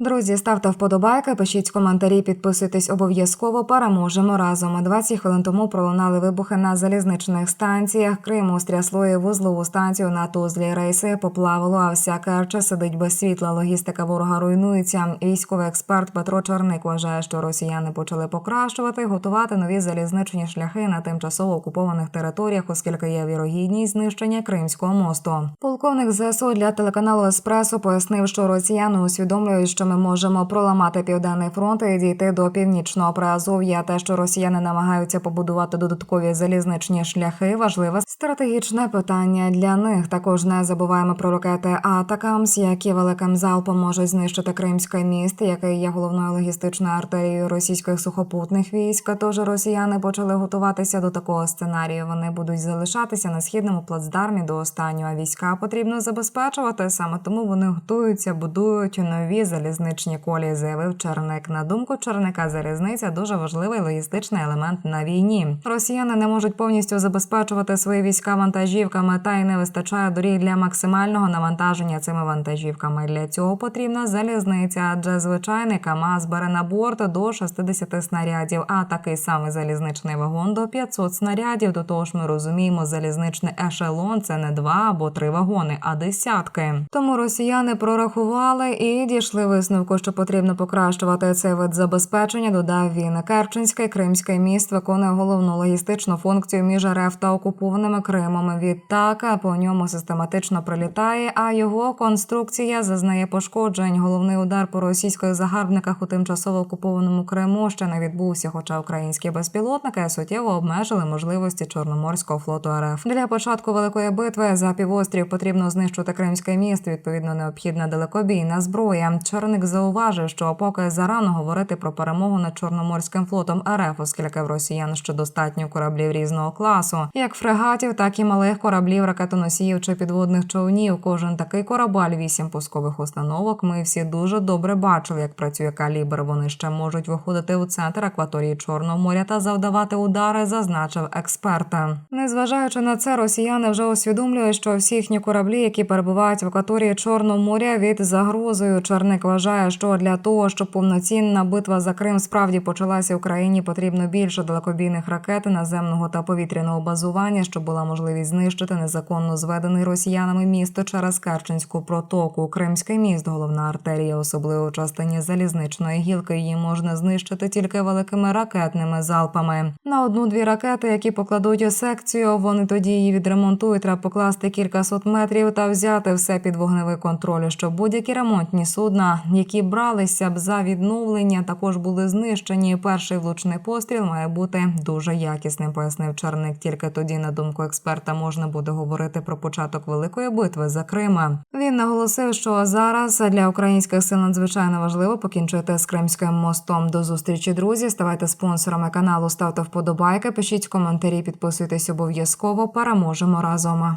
Друзі, ставте вподобайки, пишіть коментарі, підписуйтесь обов'язково. Переможемо разом. 20 хвилин тому пролунали вибухи на залізничних станціях. Криму стрясло і вузлову станцію на Тузлі. Рейси поплавило, а вся Керча сидить без світла. Логістика ворога руйнується. Військовий експерт Петро Черник вважає, що росіяни почали покращувати, готувати нові залізничні шляхи на тимчасово окупованих територіях, оскільки є вірогідність знищення Кримського мосту. Полковник ЗСУ для телеканалу Еспресо пояснив, що росіяни усвідомлюють, що ми можемо проламати південний фронт і дійти до північного Приазов'я. Те, що росіяни намагаються побудувати додаткові залізничні шляхи, важливе стратегічне питання для них. Також не забуваємо про ракети Атакамс, які великим залпом можуть знищити Кримський міст, який є головною логістичною артерією російських сухопутних військ. Тож росіяни почали готуватися до такого сценарію. Вони будуть залишатися на східному плацдармі до останнього. Війська потрібно забезпечувати. Саме тому вони готуються, будують нові залізничні колії. Заявив Черник. На думку Черника, залізниця дуже важливий логістичний елемент на війні. Росіяни не можуть повністю забезпечувати свої війська вантажівками, та й не вистачає доріг для максимального навантаження цими вантажівками. Для цього потрібна залізниця, адже звичайний КАМАЗ бере на борт до 60 снарядів, а такий самий залізничний вагон до 500 снарядів. До того ж, ми розуміємо, залізничний ешелон це не два або три вагони, а десятки. Тому росіяни прорахували і дійшли висновку, що потрібно покращувати цей вид забезпечення. Додав він Керченський Кримський міст виконує головну логістичну функцію між РФ та окупованими Кримом. Відтак по ньому систематично прилітає, а його конструкція зазнає пошкоджень. Головний удар по російських загарбниках у тимчасово окупованому Криму ще не відбувся, хоча українські безпілотники суттєво обмежили можливості Чорноморського флоту РФ. Для початку великої битви за півострів потрібно знищити Кримський міст. Відповідно, необхідна далекобійна зброя. Чорник зауважив, що поки зарано говорити про перемогу над Чорноморським флотом РФ, оскільки в росіян ще достатньо кораблів різного класу, як фрегатів, так і малих кораблів, ракетоносіїв чи підводних човнів. Кожен такий корабель, вісім пускових установок. Ми всі дуже добре бачили, як працює калібр. Вони ще можуть виходити у центр акваторії Чорного моря та завдавати удари, зазначив експерт. Незважаючи на це, росіяни вже усвідомлюють, що всі їхні кораблі, які перебувають в акваторії Чорного моря, від загрозою. Черник вважає, що для того, щоб повноцінна битва за Крим справді почалася Україні, потрібно більше далекобійних ракет наземного та повітряного базування, щоб була можливість знищити незаконно зведений росіянами місто через Керченську протоку. Кримський міст, головна артерія, особливо в частині залізничної гілки. Її можна знищити тільки великими ракетними залпами. На одну-дві ракети, які покладуть у секцію, вони тоді її відремонтують. Треба покласти кількасот метрів та взяти все під вогневий контроль, щоб будь-які ремонтні судна, які бралися б за відновлення, також були знищені. Перший влучний постріл має бути дуже якісним, пояснив Черник. Тільки тоді, на думку експерта, можна буде говорити про початок великої битви за Крима. Він наголосив, що зараз для українських сил надзвичайно важливо покінчити з Кримським мостом. До зустрічі, друзі. Ставайте спонсорами каналу, ставте вподобайки, пишіть коментарі, підписуйтесь обов'язково. Переможемо разом.